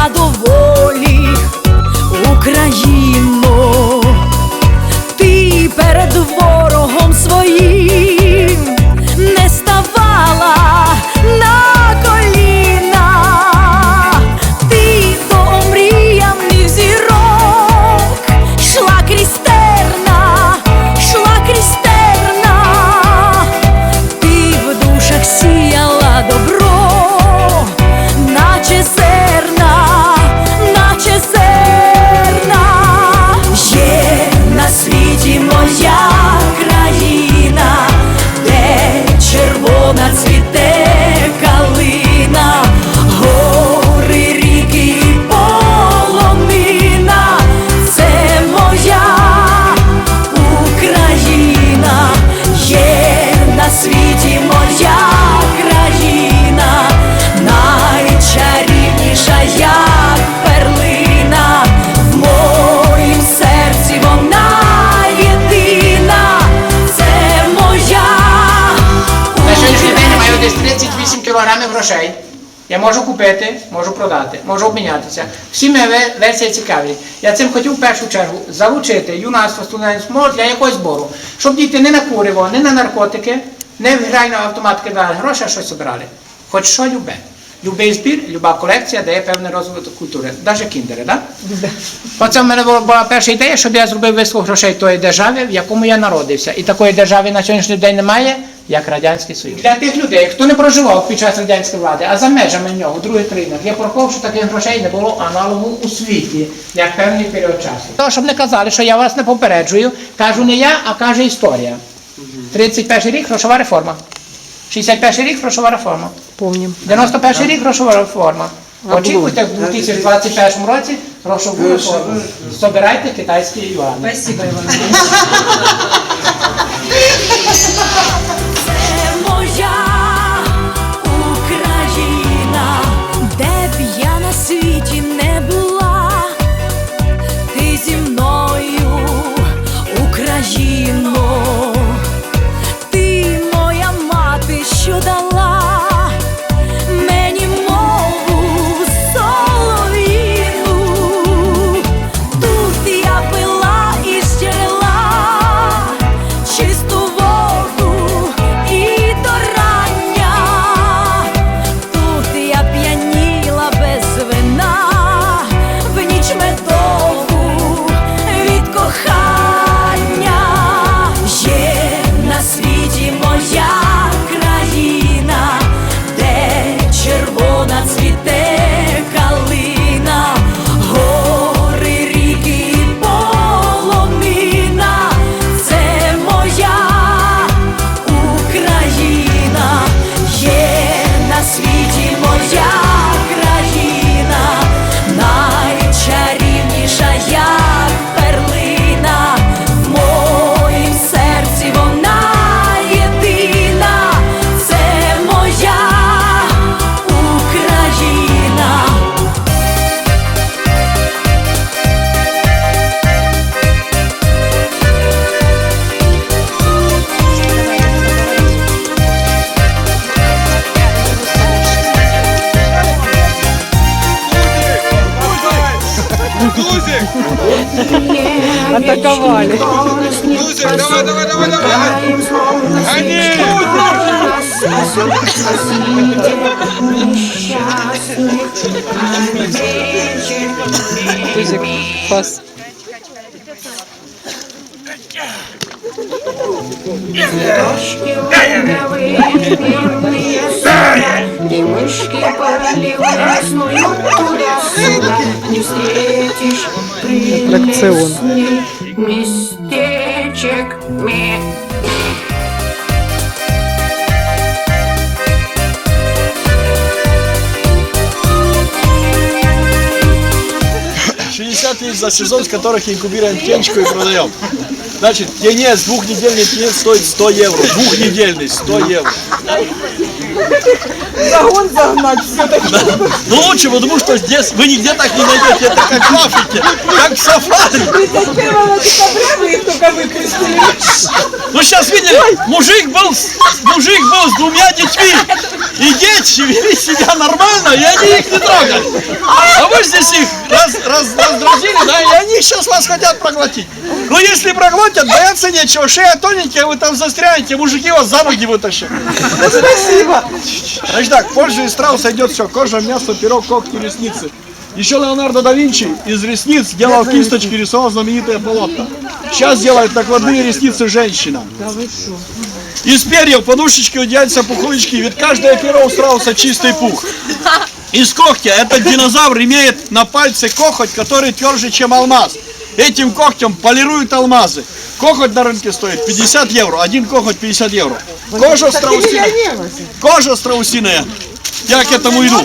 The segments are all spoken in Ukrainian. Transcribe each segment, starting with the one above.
lado vou. Кілограмів грошей. Я можу купити, можу продати, можу обмінятися. Всі мої версії цікаві. Я цим хотів в першу чергу залучити юнацтво студентську для якогось збору, щоб діти не на куриво, не на наркотики, не в гральну автоматики дали гроші, а щось обирали. Хоч що любе. Любий збір, люба колекція дає певний розвиток культури. Навіть кіндери, так? Оце в мене була, була перша ідея, щоб я зробив вислуг грошей тої держави, в якому я народився. І такої держави на сьогоднішній день немає, як Радянський Союз. Для тих людей, хто не проживав під час радянської влади, а за межами нього, в других країнах, я порахував, що таких грошей не було аналогу у світі, як певний період часу. То, щоб не казали, що я вас не попереджую, кажу не я, а каже історія. 31 рік грошова реформа. 61 рік грошова реформа. Помним. 91 рік грошова реформа. Очікуйте в 2021 році грошову реформу. Собирайте китайські юани. Спасибо, Іван. Тузик, пас. Дождь луговые мирные суда, И мышки проливают снуют туда-сюда. Не встретишь прелестных местечек, местечек. тысяч за сезон, с которых инкубируем птенчику и продаем. Значит, птенец, двухнедельный птенец стоит 100 евро. Двухнедельный, 100 евро. Загон загнать все-таки. Ну лучше, потому что здесь вы нигде так не найдете. Это как в Африке, как в сафари. 31 декабря вы их только выпустили. Ну сейчас видели, мужик был, с- мужик был с двумя детьми. И дети вели себя нормально, и они их не трогали. А вы здесь их раз, раз, раздразили, да, и они сейчас вас хотят проглотить. Ну если проглотят, бояться нечего, шея тоненькая, вы там застрянете, мужики вас за ноги вытащат. Спасибо. Значит так, позже из страуса идет все, кожа, мясо, пирог, когти, ресницы. Еще Леонардо да Винчи из ресниц делал кисточки, рисовал знаменитые полотна. Сейчас делают накладные ресницы женщина. Из перьев подушечки удяются пуховички, ведь каждое перо у страуса чистый пух. Из когтя этот динозавр имеет на пальце кохоть, который тверже, чем алмаз. Этим когтем полируют алмазы. Кохоть на рынке стоит 50 евро, один кохоть 50 евро. Кожа страусиная. Кожа страусиная. Я к этому иду.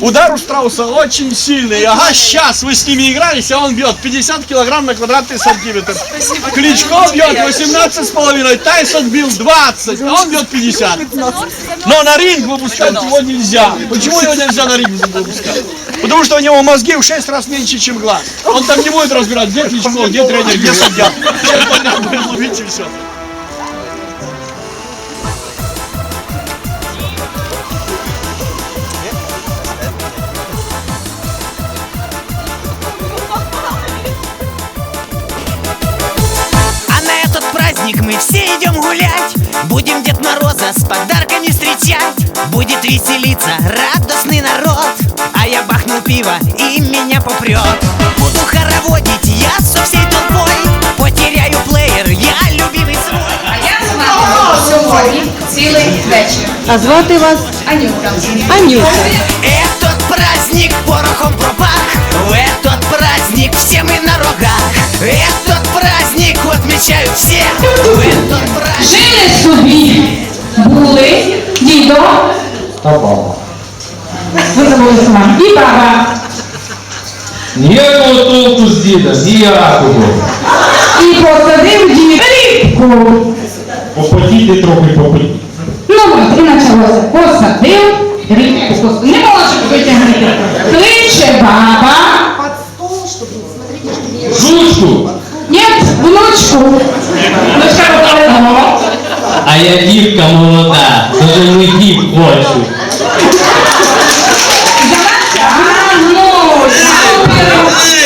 Удар у страуса очень сильный. Ага, сейчас вы с ними игрались, а он бьет 50 килограмм на квадратный сантиметр. Кличко бьет 18 с половиной, Тайсон бил 20, а он бьет 50. Но на ринг выпускать его нельзя. Почему его нельзя на ринг выпускать? Потому что у него мозги в 6 раз меньше, чем глаз. Он там не будет разбирать, где Кличко, где тренер, где судья. Все понятно, и все. праздник мы все идем гулять Будем Дед Мороза с подарками встречать Будет веселиться радостный народ А я бахну пиво и меня попрет Буду хороводить я со всей толпой Потеряю плеер, я любимый свой Сьогодні цілий вечір. А звати вас Анюта. Анюта. Этот праздник Ви забули сама. І баба. Ніякого толку з діда, ніякого. І посадив дід рибку. Попотіти трохи попотіти. Ну, от і почалося. Посадив рибку. Пос- Не може витягнути. Кличе баба. Жучку, а я дівка молода, дуже не дів хочу.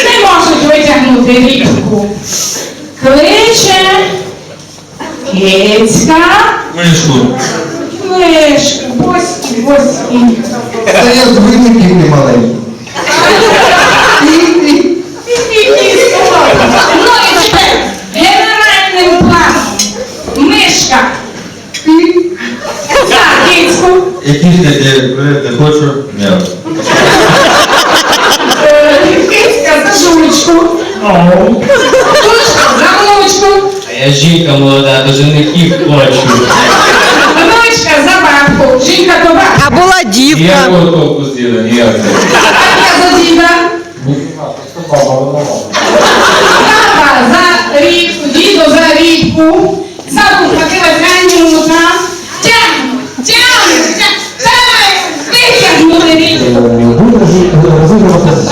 Не можуть витягнути рібку. Кличе Кицька, Мишку. мишка, боські, боські. Та я з виників не маленький. Ну і тепер генеральним планом мишка за ж ти не хочу? Е, за жучку, жучка за внучку, А я жінка молода, до женихів хочу. внучка за бабку, жінка то бабка. А була дівка. Ніякого толку з діда, ніякого. Бабка за діда. Баба за рібку, діду за рібку. Забудка килограмів нужна. Тягну,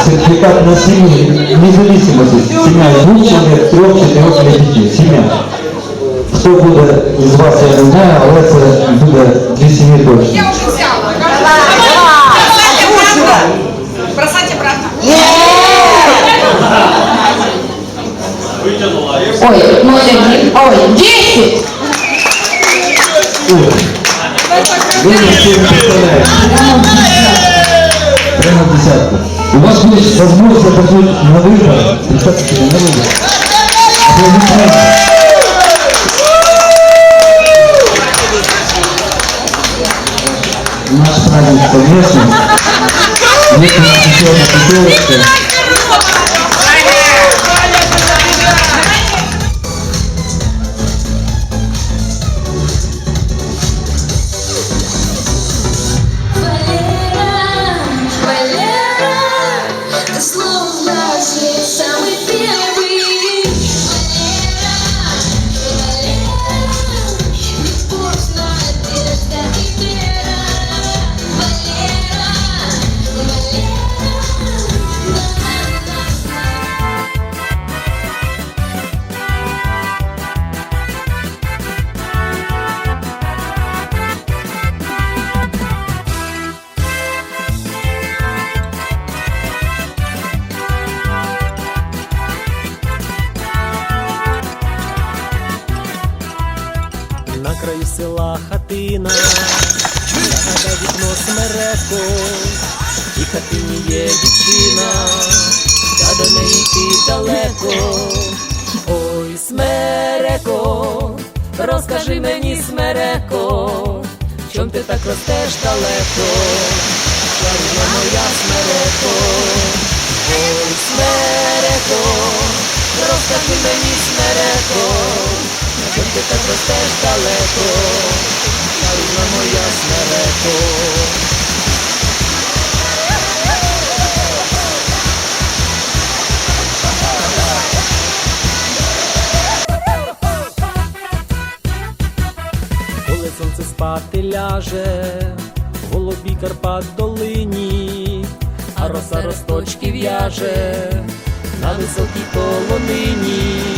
сертификат на семью независимости. Семья двух человек, трех, четырех или детей. Семья. Хто буде із вас, я не знаю, але це буде дві сім'ї точно. Я уже взяла. Бросайте обратно. Ой, ну один, ой, десять. Ви не всі не представляєте. Прямо десятку. У вас будет возможность попасть на выбор. Представьте себе, на выбор. Аплодисменты. Наш праздник совместный. Есть у нас еще одна пятерочка. Села хатина, загадай вікно смереко, і хатині є дівчина, та до неї йти далеко. Ой, смереко, розкажи мені, смереко, чом ти так ростеш далеко, чарівна моя смереко, ой, смереко, розкажи мені, смереко, чом ти так ростеш далеко, чарівна моя смереко. коли сонце спати ляже, в голубій Карпат долині, а роса росточки в'яже на високій полонині.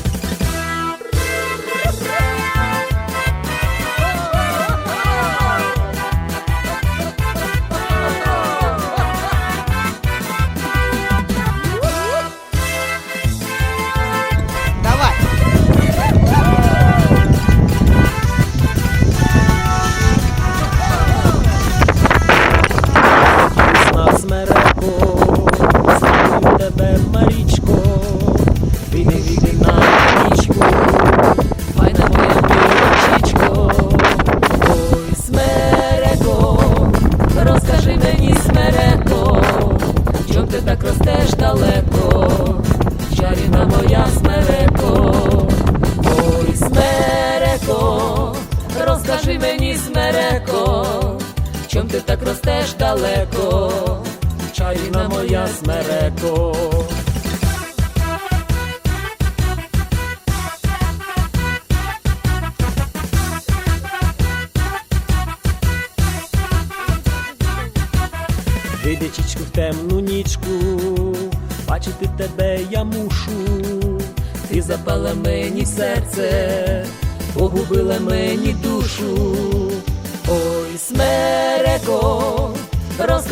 Чом ти так ростеш далеко, чарівна моя смереко. Видичечку в темну нічку, бачити тебе я мушу, ти запала мені серце, погубила мені душу.